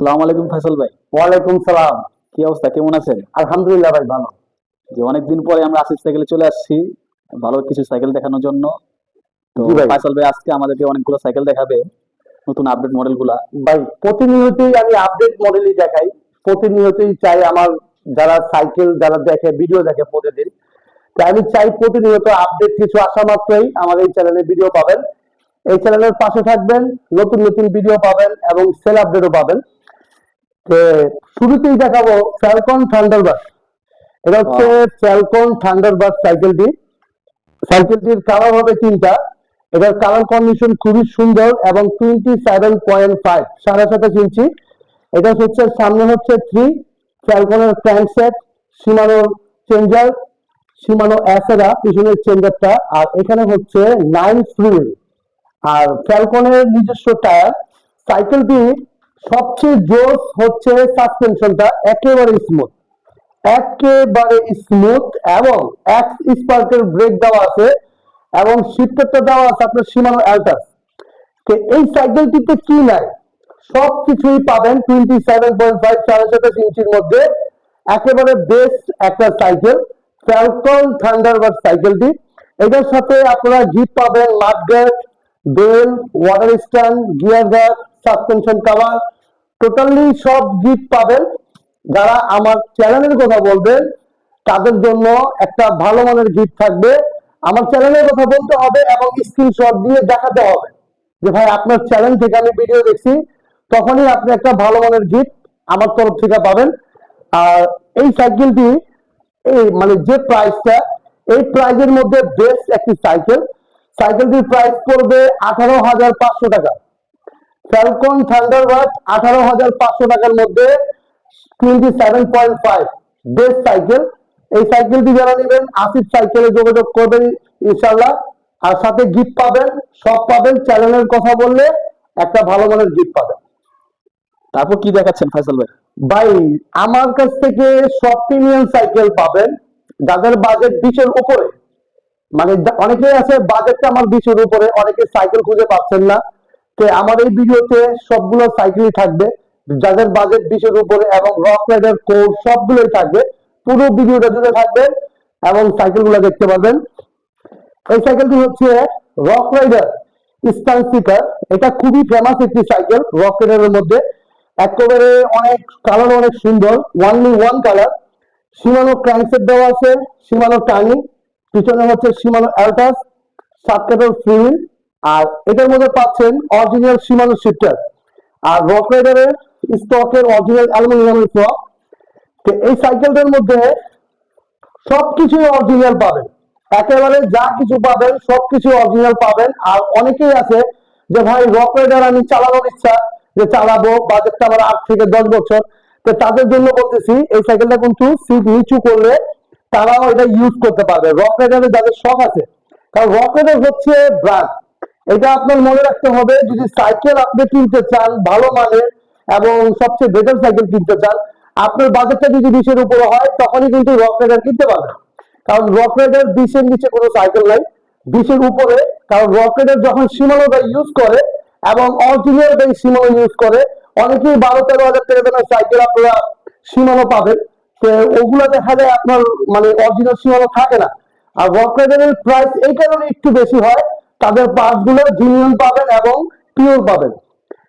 সালাম আলাইকুম ফয়সাল ভাই। ওয়ালাইকুম সালাম। কি অবস্থা? কেমন আছেন? আলহামদুলিল্লাহ ভাই ভালো। যে অনেকদিন পরে আমরা আসিফ সাইকেলে চলে আসছি ভালো কিছু সাইকেল দেখানোর জন্য। তো ভাই। ফয়সাল ভাই আজকে আমাদেরকে অনেকগুলো সাইকেল দেখাবে নতুন আপডেট ভাই প্রতিনিয়তই আমি আপডেট মডেলই দেখাই। প্রতিনিয়তই চাই আমার যারা সাইকেল যারা দেখে ভিডিও দেখে প্রতিদিন তাই আমি চাই প্রতিনিয়ত আপডেট কিছু আসা মাত্রই আমার এই চ্যানেলে ভিডিও পাবেন। এই চ্যানেলের পাশে থাকবেন নতুন নতুন ভিডিও পাবেন এবং সেল আপডেটও পাবেন। তো শুরুতেই দেখাবো ফ্যালকন থান্ডারবার্ড এটা হচ্ছে ফ্যালকন থান্ডারবার্ড সাইকেলটি সাইকেলটির কালার হবে তিনটা। এটার কালার কন্ডিশন খুবই সুন্দর এবং টোয়েন্টি সেভেন পয়েন্ট ফাইভ সাড়ে সাতাশ ইঞ্চি। এটা হচ্ছে সামনে হচ্ছে থ্রি ফ্যালকনের সেট সীমানোর চেঞ্জার সীমানো অ্যাসেরা পিছনের চেঞ্জারটা আর এখানে হচ্ছে নাইন ফ্লুইল আর ফ্যালকনের নিজস্ব টায়ার সাইকেলটি সবচেয়ে জোস হচ্ছে সাসপেনশনটা একেবারে স্মুথ একেবারে স্মুথ এবং এক স্পার্কের ব্রেক দেওয়া আছে এবং শিফটারটা দেওয়া আছে আপনার সীমানো অ্যালটাস তো এই সাইকেলটিতে কি নাই? সব কিছুই পাবেন টোয়েন্টি সেভেন পয়েন্ট ফাইভ সাড়ে সাতাশ ইঞ্চির মধ্যে। একেবারে বেস্ট একটা সাইকেল ফ্যালকন থান্ডারবার্ড সাইকেলটি এটার সাথে আপনারা জিপ পাবেন mudguard bell water stand gear guard suspension cover totally সব গিফট পাবেন। যারা আমার চ্যানেলের কথা বলবেন, তাদের জন্য একটা ভালো মানের গিফট থাকবে। আমার চ্যানেলের কথা বলতে হবে এবং স্ক্রিনশট দিয়ে দেখাতে হবে। যে ভাই, আপনার চ্যানেল থেকে আমি ভিডিও দেখছি, তখনই আপনি একটা ভালো মানের গিফট আমার তরফ থেকে পাবেন। আর এই সাইকেলটি এই মানে যে প্রাইসটা এই প্রাইজের মধ্যে বেস্ট একটি সাইকেল সাইকেলটির প্রাইস পড়বে আঠারো হাজার পাঁচশো টাকা। ফ্যালকন থান্ডারবার্ড আঠারো হাজার পাঁচশো টাকার মধ্যে twenty seven point five best cycle এই সাইকেলটি যারা নেবেন আসিফ সাইকেলে যোগাযোগ করবেন ইনশাল্লাহ আর সাথে গিফট পাবেন সব পাবেন চ্যানেলের কথা বললে একটা ভালো মানের গিফট পাবেন। তারপর কি দেখাচ্ছেন ফয়সাল ভাই? ভাই আমার কাছ থেকে সব প্রিমিয়াম সাইকেল পাবেন যাদের বাজেট বিশের উপরে। মানে অনেকেই আছে বাজেটটা আমার বিশের উপরে অনেকে সাইকেল খুঁজে পাচ্ছেন না। তো আমার এই ভিডিওতে সবগুলো সাইকেলই থাকবে, যাদের বাজেট বিশের উপরে এবং রক রাইডার কোড সবগুলোই থাকবে, পুরো ভিডিওটা জুড়ে থাকবে এবং সাইকেলগুলো দেখতে পাবেন এই সাইকেলটি হচ্ছে রক রাইডার স্টাইল সিকার এটা খুবই ফেমাস একটি সাইকেল রক রাইডারের মধ্যে। একেবারে অনেক কালার অনেক সুন্দর only one colour Shimano crankset দেওয়া আছে সীমানো টানি পিছনে হচ্ছে সীমানো অ্যালটাস সাত কাটার আর এটার মধ্যে পাচ্ছেন অরিজিনাল সীমানো শিফটার আর রক রাইডারের স্টকের অরিজিনাল অ্যালুমিনিয়ামের ফ্লক তো এই সাইকেলটার মধ্যে সবকিছুই অরিজিনাল পাবেন। একেবারে যা কিছু পাবেন, সবকিছু অরিজিনাল পাবেন। আর অনেকেই আছে যে, ভাই রক রাইডার আমি চালানোর ইচ্ছা যে চালাবো বাজেটটা আমার আট থেকে দশ বছর। তো তাদের জন্য বলতেছি, এই সাইকেলটা কিন্তু সিট নিচু করলে তারাও এটা ইউজ করতে পারবে। রক রাইডারের যাদের শখ আছে। কারণ রক রাইডার হচ্ছে ব্র্যান্ড এটা আপনার মনে রাখতে হবে, যদি সাইকেল আপনি কিনতে চান, ভালো মানের এবং সবচেয়ে বেটার সাইকেল কিনতে চান, আপনার বাজেটটা যদি বিশের উপরে হয়, তখনই কিন্তু রক রাইডার কিনতে পারবেন। কারণ রক রাইডার বিশের নিচে কোনো সাইকেল নাই, বিশের উপরে, কারণ রক রাইডার যখন সীমানোটা ইউজ করে এবং অরিজিনাল এই সীমানো ইউজ করে, অনেকেই বারো তেরো হাজার টাকা দামের সাইকেল আপনারা সীমানো পাবেন। তো ওগুলো দেখা যায় আপনার মানে অরিজিনাল সীমানো থাকে না। আর রক রাইডারের প্রাইস এই কারণে একটু বেশি হয় তাদের পার্টসগুলো জিনিয়ন পাবেন এবং পিওর পাবেন।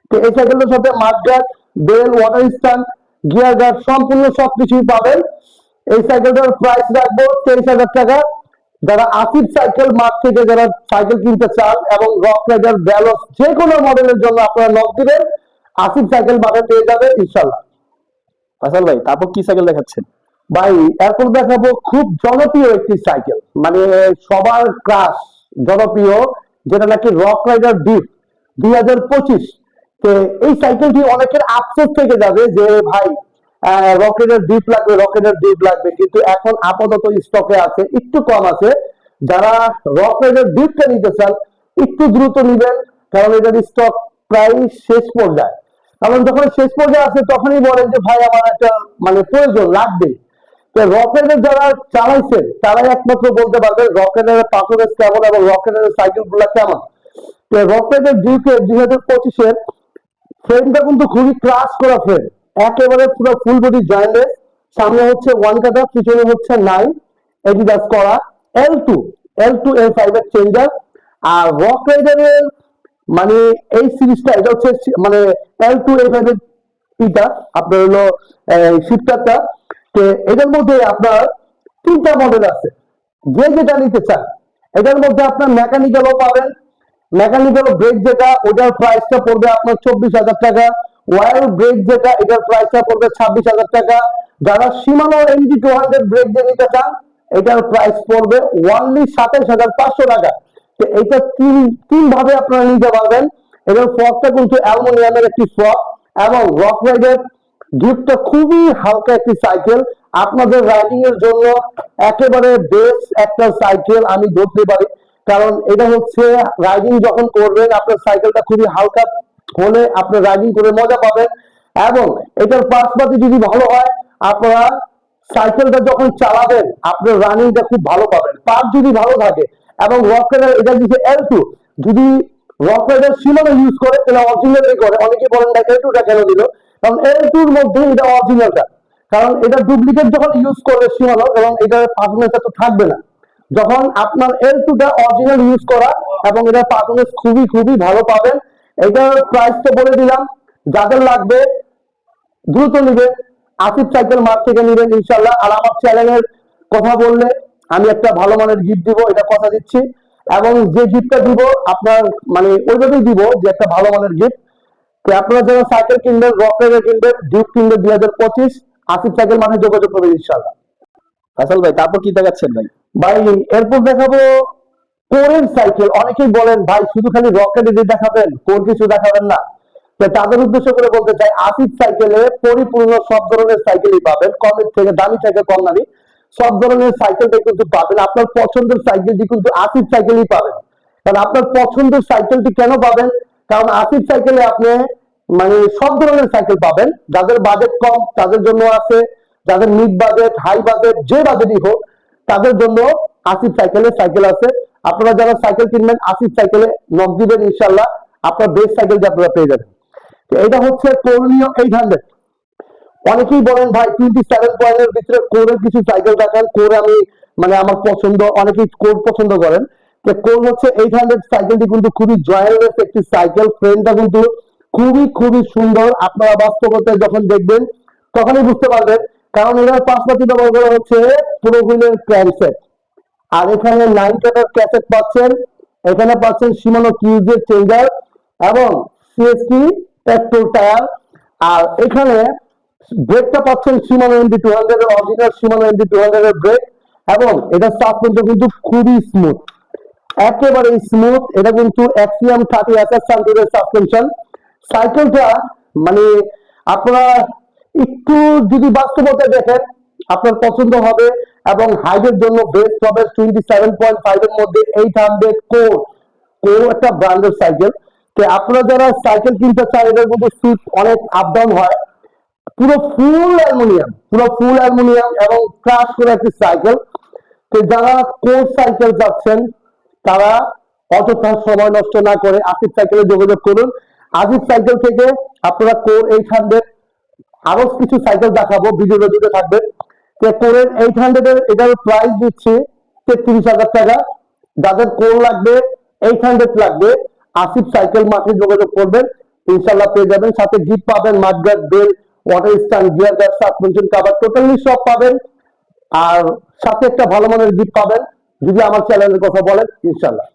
তো এই সাইকেলটার সাথে mudguard bell water stand gear guard সম্পূর্ণ সবকিছুই পাবেন। এই সাইকেলটার প্রাইস রাখব তেইশ হাজার টাকা। যারা আসিফ সাইকেল মার্ট থেকে যারা সাইকেল কিনতে চান এবং রক রাইডার ব্যালস যে কোনো মডেলের জন্য আপনারা নক দিবেন আসিফ সাইকেল মার্টে পেয়ে যাবে ইনশাল্লাহ ফয়সাল ভাই তারপর কি সাইকেল দেখাচ্ছেন? ভাই এখন দেখাবো খুব জনপ্রিয় একটি সাইকেল মানে সবার ক্রাশ জনপ্রিয় যেটা নাকি রক রাইডার ডিপ দুই হাজার পঁচিশ তো এই সাইকেলটি অনেকের আফসোস থেকে যাবে যে, ভাই রকেটের ডিপ লাগবে রকেটের ডিপ লাগবে। কিন্তু এখন আপাতত স্টকে আছে, একটু কম আছে। যারা রক রাইডার ডিপটা নিতে চান, একটু দ্রুত নিবেন, কারণ এটার স্টক প্রায় শেষ পর্যায়ে। কারণ যখন শেষ পর্যায়ে আছে তখনই বলেন যে, ভাই, আমার একটা মানে প্রয়োজন লাগবে রকেটের যারা চালাইছেন তারাই একমাত্র বলতে পারবে রকেটের পারফরমেন্স কেমন এবং রকেটের সাইকেলগুলা কেমন। তো রকেটের ডিউকে দুই হাজার পঁচিশের ফ্রেমটা কিন্তু খুবই ক্রাশ করা ফ্রেম একেবারে পুরো ফুল বডি জয়েন্টেড সামনে হচ্ছে ওয়ান কাটা পিছনে হচ্ছে নাইন এডিডাস করা L two L two L five এর চেঞ্জার আর রক মানে এই সিরিজটা, এটা হচ্ছে মানে এল টু এল ফাইভ এর ইটা আপনার হলো শিফটারটা তো এটার মধ্যে আপনার তিনটা মডেল আছে। যে যেটা নিতে চান এটার মধ্যে আপনার মেকানিক্যালও পাবেন। মেকানিক্যাল ব্রেক যেটা, ওটার প্রাইসটা পড়বে আপনার চব্বিশ হাজার টাকা। ওয়ার ব্রেক যেটা, এটার প্রাইসটা পড়বে ছাব্বিশ হাজার টাকা। যারা Shimano MG two hundred brake যে নিতে চান, এটার প্রাইস পড়বে ওয়ানলি সাতাইশ হাজার পাঁচশো টাকা। তো এটা তিন তিন ভাবে আপনারা নিতে পারবেন। এবং ফ্রকটা কিন্তু অ্যালুমিনিয়ামের একটি ফ্রক এবং রক রাইডের গিফটটা খুবই হালকা একটি সাইকেল আপনাদের রাইডিং এর জন্য একেবারে বেস্ট একটা সাইকেল আমি ধরতে পারি। কারণ এটা হচ্ছে রাইডিং যখন করবেন, আপনার সাইকেলটা খুবই হালকা হলে আপনি রাইডিং করে মজা পাবেন। এবং এটার পাশপাতি যদি ভালো হয়, আপনারা সাইকেলটা যখন চালাবেন, আপনার রানিংটা খুব ভালো পাবেন। পার্ক যদি ভালো থাকে, এবং রক এটা দিচ্ছে এল টু যদি রক রাইডার ইউজ করে, তাহলে অরিজিনালই করে, অনেকে বলেন না এল কেন দিল? কারণ এল টুর মধ্যে এটা অরিজিনালটা কারণ এটা ডুপ্লিকেট যখন ইউজ করবে সীমানো এবং এটার পারফরমেন্সটা তো থাকবে না। যখন আপনার এল টুটা অরিজিনাল ইউজ করা এবং এটার পারফরমেন্স খুবই খুবই ভালো পাবেন, এটার প্রাইস তো বলে দিলাম। যাদের লাগবে, দ্রুত নেবেন আসিফ সাইকেল মার্ট থেকে নেবেন ইনশাল্লাহ আর আমার চ্যানেলের কথা বললে আমি একটা ভালো মানের গিফট দিব, এটা কথা দিচ্ছি। এবং যে গিফটটা দিব, আপনার মানে ওইভাবেই দিব যে একটা ভালো মানের গিফট তো আপনারা যারা সাইকেল কিনবেন রক রাইডার কিনবেন ডিউক কিনবেন দুই হাজার পঁচিশ আসিফ সাইকেল মানে যোগাযোগ করবেন ইনশাল্লাহ ভাই তারপর কি দেখাচ্ছেন ভাই? ভাই এরপর দেখাবো কোরের সাইকেল অনেকেই বলেন ভাই শুধু খালি রকেট দেখাবেন কোর কিছু দেখাবেন না? তাদের উদ্দেশ্য করে বলতে চাই আসিফ সাইকেলে পরিপূর্ণ সব ধরনের সাইকেলই পাবেন। কমের থেকে দামি থেকে কম দামি। সব ধরনের সাইকেলটা কিন্তু পাবেন। আপনার পছন্দের সাইকেলটি কিন্তু আসিফ সাইকেলই পাবেন। কারণ আপনার পছন্দের সাইকেলটি কেন পাবেন? কারণ আসিফ সাইকেলে আপনি মানে সব ধরনের সাইকেল পাবেন। যাদের বাজেট কম, তাদের জন্য আছে। যাদের মিড বাজেট হাই বাজেট যে বাজেটই হোক, তাদের জন্য আসিফ সাইকেলের সাইকেল আছে। আপনারা যারা সাইকেল কিনবেন, আসিফ সাইকেলে নক দিবেন ইনশাল্লাহ আপনার বেস্ট সাইকেলটা আপনারা পেয়ে যাবেন। এটা হচ্ছে করণীয় এইট হান্ড্রেড অনেকেই বলেন, ভাই টোয়েন্টি সেভেন পয়েন্টের ভিতরে কোরের কিছু সাইকেল দেখান। কোর আমি মানে আমার পছন্দ। অনেকেই কোর পছন্দ করেন। কোর হচ্ছে এইট হান্ড্রেড সাইকেলটি কিন্তু খুবই জয়েন্টলেস একটি সাইকেল ফ্রেমটা কিন্তু খুবই খুবই সুন্দর। আপনারা বাস্তবতায় যখন দেখবেন, তখনই বুঝতে পারবেন। কারণ এটার পাশপাতি ব্যবহার করা হচ্ছে পুরো হুইলের ক্র্যাঙ্কসেট আর এখানে নাইন কাটার ক্যাসেট পাচ্ছেন। এখানে পাচ্ছেন সীমানো কিউজের চেঞ্জার এবং সিএসটি পেট্রোল টায়ার আর এখানে ব্রেকটা পাচ্ছেন সীমানো এমডি টু হান্ড্রেড এর original Shimano MD two hundred এর ব্রেক এবং এটা সাসপেন্সটা কিন্তু খুবই স্মুথ একেবারে স্মুথ এটা কিন্তু অ্যাক্সিয়াম থার্টি এসএস সাসপেনশন সাইকেলটা মানে আপনারা একটু যদি বাস্তবতা দেখেন, আপনার পছন্দ হবে এবং হাইটের জন্য বেস্ট হবে টোয়েন্টি সেভেন পয়েন্ট ফাইভ এর মধ্যে এইট হান্ড্রেড কোর কোর একটা ব্র্যান্ডের সাইকেল তো আপনারা যারা সাইকেল কিনতে চান, এটার মধ্যে সিট অনেক আপ ডাউন হয়। পুরো ফুল অ্যালুমিনিয়াম পুরো ফুল অ্যালুমিনিয়াম এবং ক্রাশ করে একটি সাইকেল তো যারা কোর সাইকেল যাচ্ছেন তারা অযথা সময় নষ্ট না করে আসিফ সাইকেলে যোগাযোগ করুন। আজিফ সাইকেল থেকে আপনারা কোর এইট হান্ড্রেড আরও কিছু সাইকেল দেখাবো ভিডিওটা দিতে থাকবে। কোরের এইট হান্ড্রেড এর এটার প্রাইস দিচ্ছে তেত্রিশ হাজার টাকা। যাদের কোর লাগবে এইট হান্ড্রেড লাগবে আসিফ সাইকেল মাঠে যোগাযোগ করবেন। ইনশাল্লাহ পেয়ে যাবেন। সাথে গিফট পাবেন mudguard bell water stand gear guard suspension cover totally সব পাবেন। আর সাথে একটা ভালো মানের গিফট পাবেন। যদি আমার চ্যানেলের কথা বলেন ইনশাল্লাহ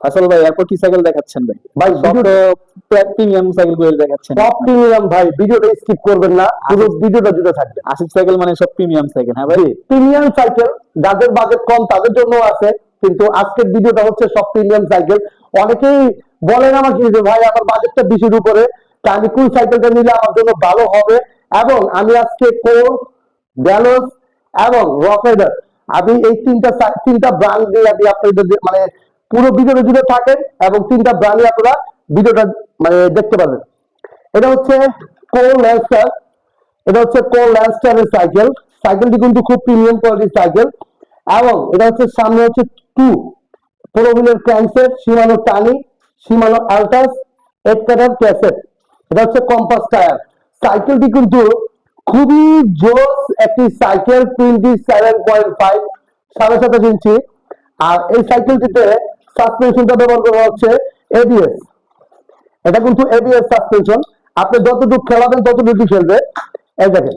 ফয়সাল ভাই এরপর কি সাইকেল দেখাচ্ছেন ভাই? ভাই সব ভিডিও তো প্রিমিয়াম সাইকেলগুলো দেখাচ্ছেন। সব প্রিমিয়াম ভাই ভিডিওটা স্কিপ করবেন না পুরো ভিডিওটা জুড়ে থাকবে। আসিফ সাইকেল মানে সব প্রিমিয়াম সাইকেল হ্যাঁ ভাই? প্রিমিয়াম সাইকেল যাদের বাজেট কম তাদের জন্য আছে কিন্তু আজকের ভিডিওটা হচ্ছে সব প্রিমিয়াম সাইকেল অনেকেই বলেন আমাকে যে ভাই আমার বাজেটটা বেশির উপরে তা আমি কোন সাইকেলটা নিলে আমার জন্য ভালো হবে? এবং আমি আজকে কোর ব্যালোস এবং রক রাইডার আমি এই তিনটা তিনটা ব্র্যান্ড দিয়ে আমি আপনাদের মানে পুরো ভিডিওটা জুড়ে থাকেন এবং তিনটা ব্র্যান্ডে আপনারা ভিডিওটা মানে দেখতে পাবেন এটা হচ্ছে কোর ল্যান্সার এটা হচ্ছে কোর ল্যান্ডস্টারের সাইকেল সাইকেলটি কিন্তু খুব প্রিমিয়াম কোয়ালিটির সাইকেল এবং এটা হচ্ছে সামনে হচ্ছে টু পুরো হুইলের ক্র্যাঙ্কসেট সীমানো টানি সীমানো অ্যালটাস এইট কাটার ক্যাসেট এটা হচ্ছে কম্পাস টায়ার সাইকেলটি কিন্তু খুবই জোস একটি cycle twenty seven point five সাড়ে সাতাশ ইঞ্চি। আর এই সাইকেলটিতে সাসপেনশনটা ব্যবহার করা হচ্ছে এবিএস এটা কিন্তু এবিএস সাসপেনশন আপনি যতটুকু খেলাবেন ততটুকু খেলবে। এই দেখেন।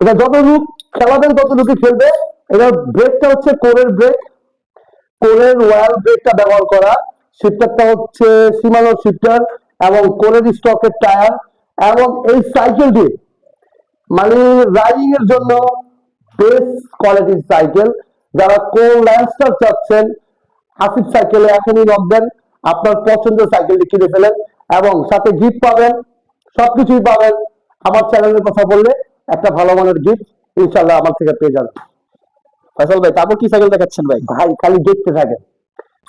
এটা যতটুকু খেলাবেন ততটুকু খেলবে। এটা ব্রেকটা হচ্ছে কোরের ব্রেক কোরের ওয়াল ব্রেকটা ব্যবহার করা। শিফটারটা হচ্ছে সীমানো শিফটার এবং কোরের স্টকের টায়ার এবং এই সাইকেলটি মানে রাইডিং এর জন্য বেস্ট কোয়ালিটির সাইকেল যারা কোন ল্যান্ডস্টার চাচ্ছেন আসিফ সাইকেলে এখনই লক আপনার পছন্দের সাইকেলটি কিনে ফেলেন এবং সাথে গিফট পাবেন সবকিছুই পাবেন। আমার চ্যানেলের কথা বললে একটা ভালো মানের গিফট ইনশাল্লাহ আমার থেকে পেয়ে যাবেন। ফয়সাল ভাই তারপর কি সাইকেল দেখাচ্ছেন ভাই? ভাই খালি দেখতে থাকেন।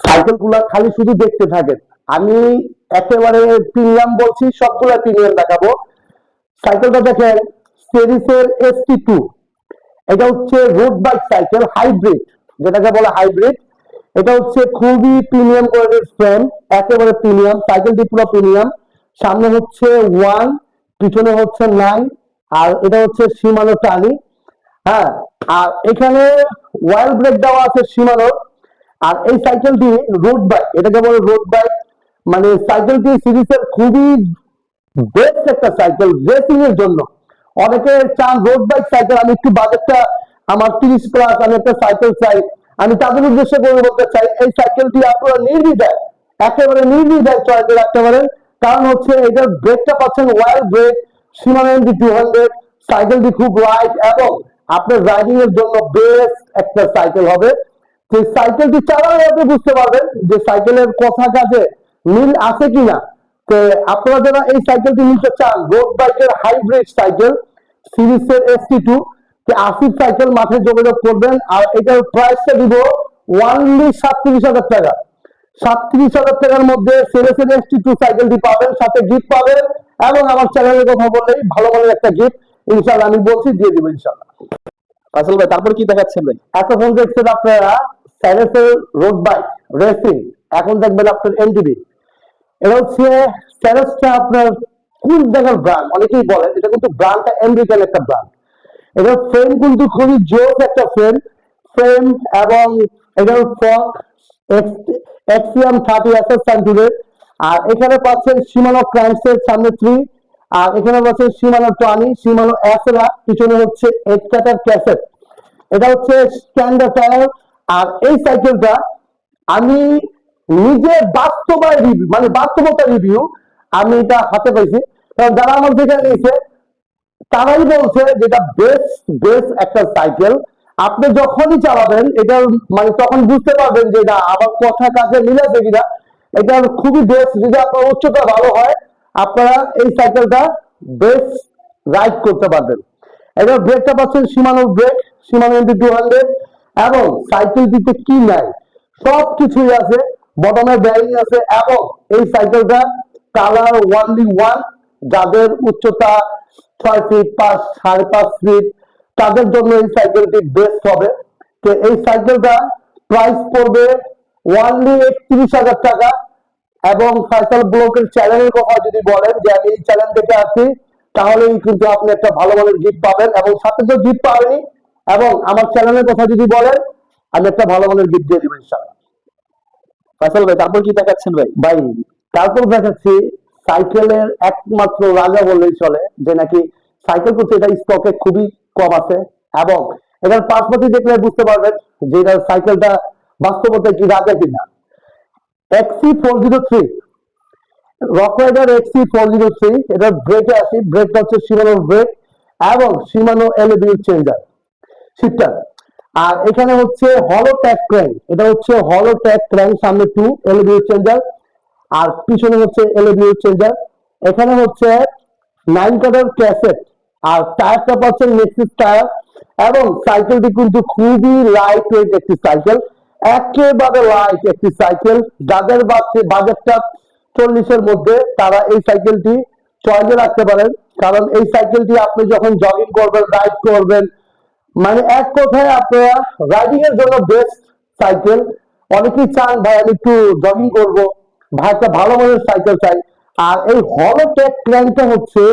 সাইকেলগুলা খালি শুধু দেখতে থাকেন। আমি একেবারে প্রিমিয়াম বলছি সবগুলা প্রিমিয়াম দেখাবো। সাইকেলটা দেখেন সেরিসের এসটি টু এটা হচ্ছে রোড বাইক সাইকেল হাইব্রিড যেটাকে বলে হাইব্রিড এটা হচ্ছে খুবই প্রিমিয়াম কোয়ালিটির ফ্রেম একেবারে প্রিমিয়াম সাইকেলটি পুরো প্রিমিয়াম সামনে হচ্ছে ওয়ান পিছনে হচ্ছে নাইন আর এটা হচ্ছে সীমানো টানি হ্যাঁ আর এখানে ওয়াইল ব্রেক দেওয়া আছে সীমানোর আর এই সাইকেলটি রোড বাইক এটাকে বলে রোড বাইক মানে সাইকেলটি সিরিজের খুবই বেস্ট একটা সাইকেল রেসিং এর জন্য। অনেকে চান রোড বাইক সাইকেল আমি একটু বাজেটটা আমার তিরিশ প্লাস আমি একটা সাইকেল চাই। আমি তাদের উদ্দেশ্যে করে বলতে চাই, এই সাইকেলটি আপনারা নির্দ্বিধায়, একেবারে নির্দ্বিধায় চয়েসে রাখতে পারেন। কারণ হচ্ছে এটার ব্রেকটা পাচ্ছেন ওয়াইল ব্রেক সীমানা টু হান্ড্রেড সাইকেলটি খুব লাইট এবং আপনার রাইডিং এর জন্য বেস্ট একটা সাইকেল হবে। যে সাইকেলটি চালালে আপনি বুঝতে পারবেন যে সাইকেলের কথা কাজে মিল আছে কিনা। আপনারা যারা এই সাইকেলটি নিতে চান রোড বাইকের হাইব্রিড সাইকেল সিরিজের এসটি টু আসিফ সাইকেল মাঠে যোগাযোগ করবেন আর এটার প্রাইসটা দিব ওয়ানলি সাতত্রিশ হাজার টাকা। সাতত্রিশ হাজার টাকার মধ্যে সিরিজের এসটি টু সাইকেলটি পাবেন সাথে গিফট পাবেন এবং আমার চ্যানেলের কথা বললেই ভালো মানের একটা গিফট ইনশাল্লাহ আমি বলছি দিয়ে দিব ইনশাল্লাহ ফয়সাল ভাই তারপর কি দেখাচ্ছেন ভাই? এতক্ষণ দেখছেন আপনারা স্যারেসের রোড বাইক রেসিং এখন দেখবেন আপনার এনটিভি এটা হচ্ছে স্যারেসটা আপনার কোন জায়গার ব্র্যান্ড অনেকেই বলে, এটা কিন্তু ব্র্যান্ডটা আমেরিকান একটা ব্র্যান্ড এটা ফ্রেম কিন্তু খুবই জোস একটা ফ্রেম ফ্রেম এবং এটার ফক এক্সিয়াম থার্টি এসএস সেন্টুরের আর এখানে পাচ্ছেন সীমানো ক্রাইমসের সামনে থ্রি আর এখানে পাচ্ছেন সীমানো টনি সীমানো এসরা পিছনে হচ্ছে এইট ক্যাসেট এটা হচ্ছে স্ট্যান্ডার্ড টায়ার আর এই সাইকেলটা আমি নিজে বাস্তবায় রিভিউ মানে বাস্তবতা রিভিউ আমি এটা হাতে পাইছি। কারণ যারা আমার যেখানে নিয়েছে, তারাই বলছে যেটা বেস্ট বেস্ট একটা সাইকেল আপনি যখনই চালাবেন, এটা মানে তখন বুঝতে পারবেন যে এটা আমার কথা কাজে মিলেছে কিনা। এটা খুবই বেস্ট যদি আপনার উচ্চতা ভালো হয়, আপনারা এই সাইকেলটা বেস্ট রাইড করতে পারবেন। এবার ব্রেকটা পাচ্ছেন সীমানোর ব্রেক সীমানো টু হান্ড্রেড এবং সাইকেলটিতে কি নাই? সব কিছুই আছে। বটমের ব্যারিং আছে এবং এই সাইকেলটা কালার ওয়ানলি ওয়ান যাদের উচ্চতা ছয় ফিট পাঁচ, সাড়ে পাঁচ ফিট তাদের জন্য এই সাইকেলটি বেস্ট হবে। তো এই সাইকেলটা প্রাইস পড়বে ওয়ানলি একত্রিশ হাজার টাকা এবং ফয়সাল ব্লকের চ্যানেলের কথা যদি বলেন যে আমি এই চ্যানেল থেকে আছি তাহলেই কিন্তু আপনি একটা ভালো মানের গিফট পাবেন এবং সাথে তো গিফট পাবেনই এবং আমার চ্যানেলের কথা যদি বলেন, আমি একটা ভালো মানের গিফট দিয়ে দেবেন ইনশাআল্লাহ। ফয়সাল ভাই, তারপর কি দেখাচ্ছেন ভাই? ভাই, তারপর দেখাচ্ছি সাইকেলের একমাত্র রাজা বললেই চলে, যে নাকি সাইকেল করতে এটা স্টকে খুবই কম আছে। এবং এটার পাশপাতি দেখলে বুঝতে পারবেন যে এটার সাইকেলটা বাস্তবতায় কি রাজা কিনা। XC four zero three Rockrider XC four zero three এটার ব্রেকে আসি ব্রেকটা হচ্ছে সীমানোর ব্রেক এবং সীমানো এলইডি চেঞ্জার শিফটার আর এখানে হচ্ছে হলো ট্যাক ক্র্যাং এটা হচ্ছে হলো ট্যাক ক্র্যাং সামনে টু এলইডি চেঞ্জার আর পিছনে হচ্ছে এলইডি চেঞ্জার এখানে হচ্ছে নাইন কাটার ক্যাসেট আর টায়ারটা পাচ্ছেন নেক্সিস টায়ার এবং সাইকেলটি কিন্তু খুবই লাইট ওয়েট একটি সাইকেল একেবারে লাইট একটি সাইকেল যাদের বাজে- বাজেটটা চল্লিশের মধ্যে, তারা এই সাইকেলটি চয়েসে রাখতে পারেন। কারণ এই সাইকেলটি আপনি যখন জগিং করবেন রাইড করবেন মানে এক কথায় আপনারা রাইডিং এর জন্য বেস্ট সাইকেল অনেকেই চান, ভাই, আমি একটু জগিং করব। ভাই, একটা ভালো মানের সাইকেল চাই। আর এই হলো ট্যাগ ক্র্যাঙ্কটা হচ্ছে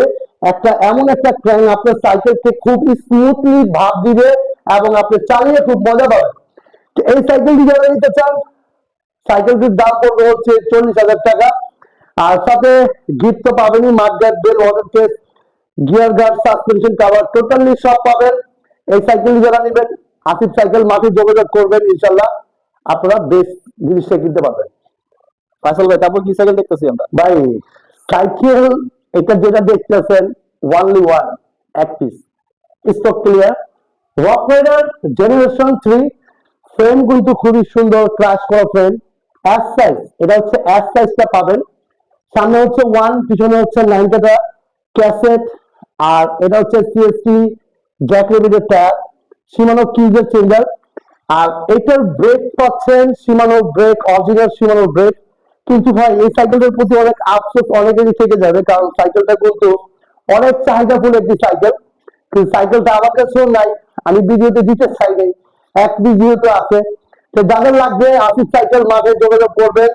একটা এমন একটা ক্র্যাঙ্ক আপনার সাইকেলকে খুব স্মুথলি ভাব দিবে এবং আপনি চালিয়ে খুব মজা পাবেন। এই সাইকেলটি যারা নিতে চান সাইকেলটির দাম পড়বে হচ্ছে চল্লিশ হাজার টাকা। আর সাথে গিফট তো পাবেনই mudguard bell water case, gear guard suspension cover totally সব পাবেন। এই সাইকেলটি যারা নেবেন আসিফ সাইকেল মাঠে যোগাযোগ করবেন ইনশাল্লাহ আপনারা বেস্ট জিনিসটা কিনতে পারবেন। ফাইসাল ভাই তারপর কি সাইকেল দেখতেছি আমরা? ভাই সাইকেল এটা যেটা দেখতেছেন ওয়ানলি ওয়ান এক piece stock clear Rockrider generation three frame কিন্তু খুবই সুন্দর ক্রাশ করা ফ্রেম এস সাইজ এটা হচ্ছে এস সাইজটা পাবেন। সামনে হচ্ছে ওয়ান পিছনে হচ্ছে নাইনটা ক্যাসেট আর এটা হচ্ছে সিএসটি জ্যাক রেবিডের ট্যাগ সীমানো কিউজের চেঞ্জার আর এটার ব্রেক পাচ্ছেন Shimano brake original Shimano brake কিন্তু ভাই, এই সাইকেলটার প্রতি অনেক আফসোস অনেকেরই থেকে যাবে, কারণ সাইকেলটা কিন্তু অনেক চাহিদাফুল একটি সাইকেল কিন্তু সাইকেলটা আমার কাছেও নাই, আমি ভিডিওতে দিতে চাই নাই, এক ভিডিওতে আছে। তো যাদের লাগবে আসিফ সাইকেল মাঠে যোগাযোগ করবেন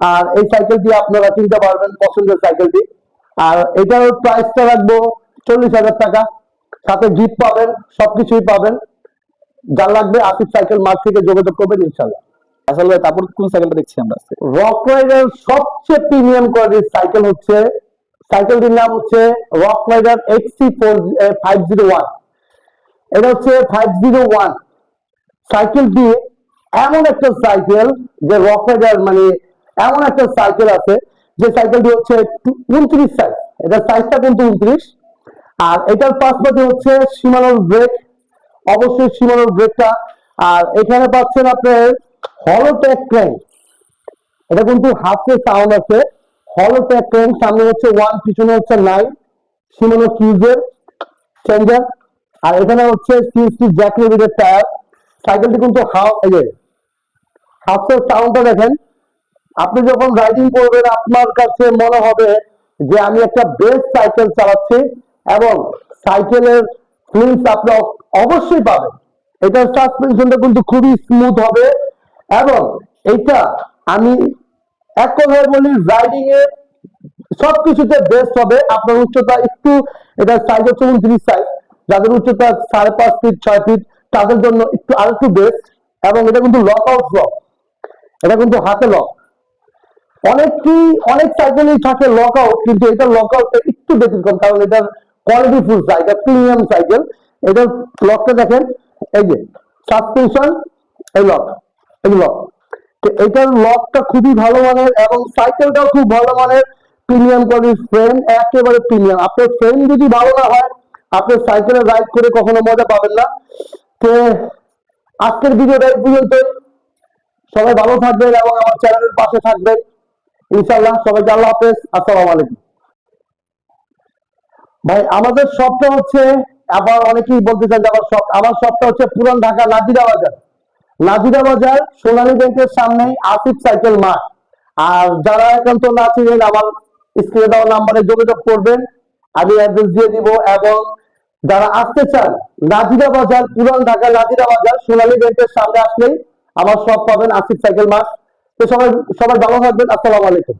আর এই সাইকেলটি আপনারা কিনতে পারবেন, পছন্দের সাইকেলটি আর এটার প্রাইসটা রাখব চল্লিশ হাজার টাকা। সাথে গিফট পাবেন সবকিছুই পাবেন। যার লাগবে আসিফ সাইকেল মার্ক থেকে যোগাযোগ করবেন ইনশাল্লাহ ভাই তারপর কোন সাইকেলটা দেখছি আমরা রক রাইডার সবচেয়ে প্রিমিয়াম কোয়ালিটির সাইকেল হচ্ছে সাইকেলটির নাম হচ্ছে Rockrider XC four five zero one এটা হচ্ছে ফাইভ জিরো ওয়ান সাইকেলটি এমন একটা সাইকেল যে রক রাইডার মানে এমন একটা সাইকেল আছে যে সাইকেলটি হচ্ছে উনত্রিশ সাইজ এটার সাইজটা কিন্তু উনত্রিশ আর এটার পাশাপাশি হচ্ছে সীমানোর ব্রেক অবশ্যই সীমানোর ব্রেকটা আর এখানে পাচ্ছেন আপনার হলোটেক ক্র্যাঙ্ক এটা কিন্তু হাফে সাউন্ড আছে। হলো ট্যাগ ক্রেন সামনে হচ্ছে ওয়ান পিছনে হচ্ছে নাইন সীমানো কিউজের চেঞ্জার আর এখানে হচ্ছে সিএসটি জ্যাক টায়ার সাইকেলটি কিন্তু যে হাফের সাউন্ডটা দেখেন। আপনি যখন রাইডিং করবেন, আপনার কাছে মনে হবে যে আমি একটা বেস্ট সাইকেল চালাচ্ছি। এবং সাইকেলের ফিলিংস আপনি অবশ্যই পাবেন। এটার সাসপেনশনটা কিন্তু খুবই স্মুথ হবে এবং এটা আমি এক কথায় বলি রাইডিং এ সবকিছুতে বেস্ট হবে। আপনার উচ্চতা একটু, এটা সাইজ হচ্ছে উনত্রিশ সাইজ যাদের উচ্চতা সাড়ে পাঁচ ফিট ছয় ফিট তাদের জন্য একটু আর একটু বেস্ট এবং এটা কিন্তু লক আউট লক এটা কিন্তু হাতে লক অনেকই অনেক সাইকেলই থাকে লক আউট কিন্তু এটা লক আউটটা একটু ব্যতিক্রম, কারণ এটার quality full cycle premium cycle এটার লকটা দেখেন, এই যে সাসপেনশন এই লক এই লক তো এটার লকটা খুবই ভালো মানের এবং সাইকেলটাও খুব ভালো মানের। প্রিমিয়াম কোয়ালিটির ফ্রেম একেবারে প্রিমিয়াম আপনার ফ্রেম যদি ভালো না হয়, আপনি সাইকেলে রাইড করে কখনো মজা পাবেন না। তো আজকের ভিডিওটা এই পর্যন্ত। সবাই ভালো থাকবেন এবং আমার চ্যানেলের পাশে থাকবেন। ইনশাল্লাহ সবাইকে আল্লাহ হাফেজ। আসসালামু আলাইকুম। ভাই, আমাদের শপটা হচ্ছে, আবার অনেকেই বলতে চান যে আমার শপ, আমার শপটা হচ্ছে পুরান ঢাকা নাজিরা বাজার। নাজিরা বাজার সোনালী ব্যাংকের সামনেই আসিফ সাইকেল মাঠ। আর যারা একান্ত না চিনেন আমার স্ক্রিনে দেওয়া নাম্বারে যোগাযোগ করবেন। আমি অ্যাড্রেস দিয়ে দিব এবং যারা আসতে চান, নাজিরা বাজার, পুরান ঢাকা নাজিরা বাজার, সোনালী ব্যাংকের সামনে আসলেই আমার সব পাবেন আসিফ সাইকেল মাঠ। তো সবাই সবাই ভালো থাকবেন। আসসালামু আলাইকুম।